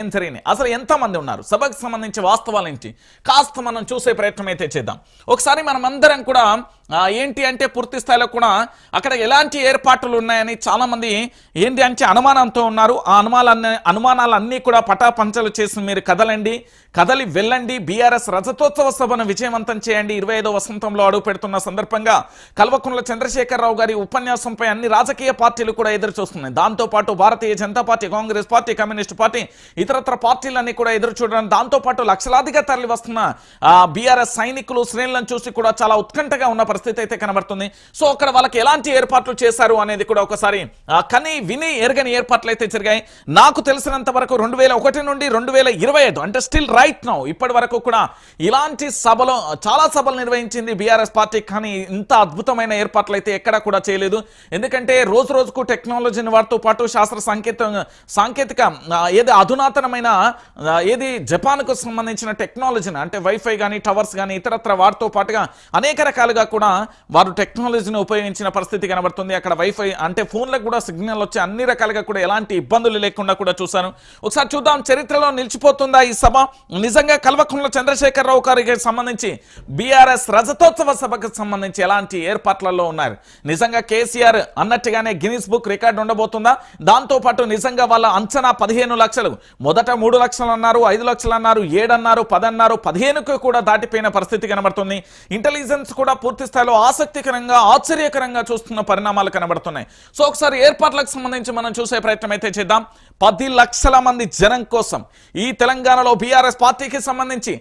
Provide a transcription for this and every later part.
ఏం అసలు ఎంతమంది ఉన్నారు? సభకు సంబంధించి వాస్తవాలు నుంచి కాస్త మనం చూసే ప్రయత్నం అయితే చేద్దాం. ఒకసారి మనం అందరం కూడా ఏంటి అంటే పూర్తి స్థాయిలో కూడా అక్కడ ఎలాంటి ఏర్పాట్లు ఉన్నాయని చాలామంది ఏంటి అంటే అనుమానంతో ఉన్నారు. ఆ అనుమానాలన్నీ అనుమానాలన్నీ కూడా పటాపంచలు చేసి మీరు కదలండి. కదలి వెళ్ళండి. బీఆర్ఎస్ రజతోత్సవ సభను విజయవంతం చేయండి. ఇరవై ఐదో వసంతంలో అడుగు పెడుతున్న సందర్భంగా కల్వకుంట్ల చంద్రశేఖరరావు గారి ఉపన్యాసంపై అన్ని రాజకీయ పార్టీలు కూడా ఎదురు చూస్తున్నాయి. దాంతో పాటు Bharatiya Janata party Congress party communist party ఇతరత్ర పార్టీలన్నీ కూడా ఎదురు చూడడం దాంతో పాటు లక్షలాదిగా తరలి వస్తున్న బీఆర్ఎస్ సైనికులు శ్రేణులను చూసి కూడా చాలా ఉత్కంఠగా ఉన్న పరిస్థితి అయితే కనబడుతుంది. సో అక్కడ వాళ్ళకి ఎలాంటి ఏర్పాట్లు చేశారు అనేది కూడా ఒకసారి కని విని ఎరగని ఏర్పాట్లు అయితే జరిగాయి. నాకు తెలిసినంత వరకు రెండు వేల ఒకటి నుండి రెండు వేల ఇరవై ఐదు అంటే స్టిల్ రైట్ నౌ ఇప్పటి వరకు కూడా ఇలాంటి సభలో చాలా సభలు నిర్వహించింది బీఆర్ఎస్ పార్టీ కానీ ఇంత అద్భుతమైన ఏర్పాట్లు అయితే ఎక్కడా కూడా చేయలేదు. ఎందుకంటే రోజు రోజుకు టెక్నాలజీని వాడుతూ పాటు శాస్త్ర సాంకేతిక సాంకేతిక ఏది అధునాతనమైన ఏది జపాన్కు సంబంధించిన టెక్నాలజీని అంటే వైఫై కానీ టవర్స్ కానీ ఇతరత్ర వాటితో పాటుగా అనేక రకాలుగా కూడా వారు టెక్నాలజీని ఉపయోగించిన పరిస్థితి కనబడుతుంది. అక్కడ వైఫై అంటే ఫోన్లకు కూడా సిగ్నల్ వచ్చి అన్ని రకాలుగా కూడా ఎలాంటి ఇబ్బందులు లేకుండా కూడా చూశాను. ఒకసారి చూద్దాం చరిత్రలో నిలిచిపోతుందా ఈ సభ? నిజంగా కల్వకుంట్ల చంద్రశేఖరరావు గారికి సంబంధించి బీఆర్ఎస్ రజతోత్సవ సభకు సంబంధించి ఎలాంటి ఏర్పాట్లలో ఉన్నారు? నిజంగా కేసీఆర్ అన్నట్టుగానే గిన్నిస్ బుక్ రికార్డు ఉండబోతుందా? దాంతో పాటు నిజంగా వాళ్ళ అంచనా పదిహేను లక్షలు. మొదట మూడు లక్షలు అన్నారు ఐదు లక్షలు అన్నారు ఏడు అన్నారు పదిహేనుకు కూడా దాటిపోయిన పరిస్థితి కనబడుతుంది. ఇంటెలిజెన్స్ కూడా పూర్తి స్థాయిలో ఆసక్తికరంగా ఆశ్చర్యకరంగా చూస్తున్న పరిణామాలు కనబడుతున్నాయి. సో ఒకసారి ఏర్పాట్లకు సంబంధించి మనం చూసే ప్రయత్నం అయితే చేద్దాం. పది లక్షల మంది జనం కోసం ఈ తెలంగాణలో బీఆర్ఎస్ పార్టీకి సంబంధించి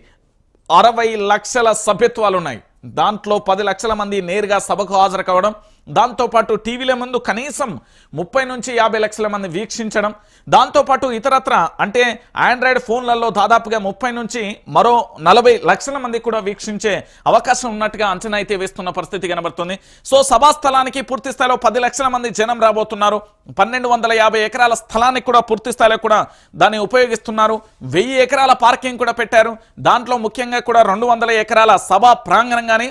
అరవై లక్షల సభ్యత్వాలు ఉన్నాయి దాంట్లో పది లక్షల మంది నేరుగా సభకు హాజరు కావడం దాంతోపాటు టీవీల ముందు కనీసం ముప్పై నుంచి యాభై లక్షల మంది వీక్షించడం దాంతోపాటు ఇతరత్ర అంటే ఆండ్రాయిడ్ ఫోన్లలో దాదాపుగా ముప్పై నుంచి మరో నలభై లక్షల మంది కూడా వీక్షించే అవకాశం ఉన్నట్టుగా అంచనా అయితే వేస్తున్న పరిస్థితి కనబడుతుంది. సో సభా స్థలానికి పూర్తి స్థాయిలో పది లక్షల మంది జనం రాబోతున్నారు. పన్నెండు వందల యాభై ఎకరాల స్థలానికి కూడా పూర్తి స్థాయిలో కూడా దాన్ని ఉపయోగిస్తున్నారు. వెయ్యి ఎకరాల పార్కింగ్ కూడా పెట్టారు. దాంట్లో ముఖ్యంగా కూడా రెండు వందల ఎకరాల సభా ప్రాంగణం కానీ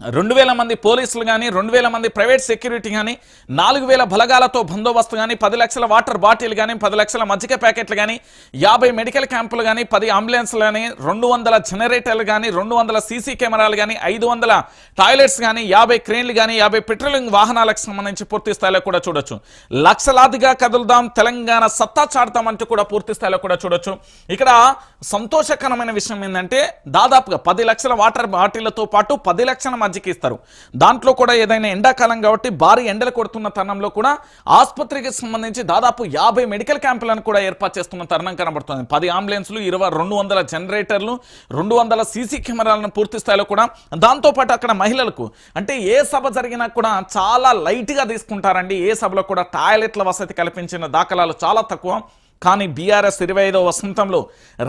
రెండు వేల మంది పోలీసులు కానీ రెండు వేల మంది ప్రైవేట్ సెక్యూరిటీ కానీ నాలుగు వేల బలగాలతో బందోబస్తు కానీ పది లక్షల వాటర్ బాటిల్ కానీ పది లక్షల మజ్జిగ ప్యాకెట్లు కానీ యాభై మెడికల్ క్యాంపులు కానీ పది అంబులెన్స్లు కానీ రెండు వందల జనరేటర్లు కానీ రెండు వందల సీసీ కెమెరాలు కానీ ఐదు వందల టాయిలెట్స్ కానీ యాభై క్రేన్లు కానీ యాభై పెట్రోలింగ్ వాహనాలకు సంబంధించి పూర్తి స్థాయిలో కూడా చూడొచ్చు. లక్షలాదిగా కదులుదాం తెలంగాణ సత్తా చాడతామంటూ కూడా పూర్తి స్థాయిలో కూడా చూడొచ్చు. ఇక్కడ సంతోషకరమైన విషయం ఏంటంటే దాదాపుగా పది లక్షల వాటర్ బాటిళ్ళతో పాటు పది లక్షల మజ్జిగ ఇస్తారు దాంట్లో కూడా ఏదైనా ఎండాకాలం కాబట్టి భారీ ఎండలు కొడుతున్న తరుణంలో కూడా ఆసుపత్రికి సంబంధించి దాదాపు యాభై మెడికల్ క్యాంపులను కూడా ఏర్పాటు చేస్తున్న తరుణం కనబడుతుంది. పది అంబులెన్స్లు ఇరవై రెండు వందల జనరేటర్లు రెండు వందల సీసీ కెమెరాలను పూర్తి స్థాయిలో కూడా దాంతోపాటు అక్కడ మహిళలకు అంటే ఏ సభ జరిగినా కూడా చాలా లైట్గా తీసుకుంటారండి. ఏ సభలో కూడా టాయిలెట్ల వసతి కల్పించిన దాఖలాలు చాలా తక్కువ. కానీ బీఆర్ఎస్ ఇరవై ఐదో వసంతంలో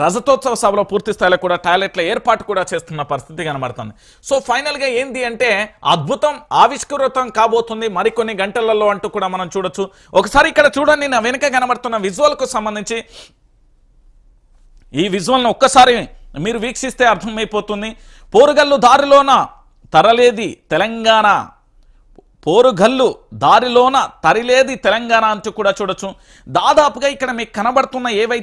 రజతోత్సవ సభలో పూర్తి స్థాయిలో కూడా టాయిలెట్ల ఏర్పాటు కూడా చేస్తున్న పరిస్థితి కనబడుతుంది. సో ఫైనల్గా ఏంటి అంటే అద్భుతం ఆవిష్కృతం కాబోతుంది మరికొన్ని గంటలలో అంటూ కూడా మనం చూడొచ్చు. ఒకసారి ఇక్కడ చూడండి నా వెనుక కనబడుతున్న విజువల్కు సంబంధించి. ఈ విజువల్ని ఒక్కసారి మీరు వీక్షిస్తే అర్థమైపోతుంది. పోరుగల్లు దారిలోన తరలేది తెలంగాణ. పోరుగల్లు దారిలోన తరిలేది తెలంగాణ అంటూ కూడా చూడొచ్చు. దాదాపుగా ఇక్కడ మీకు కనబడుతున్న ఏవైతే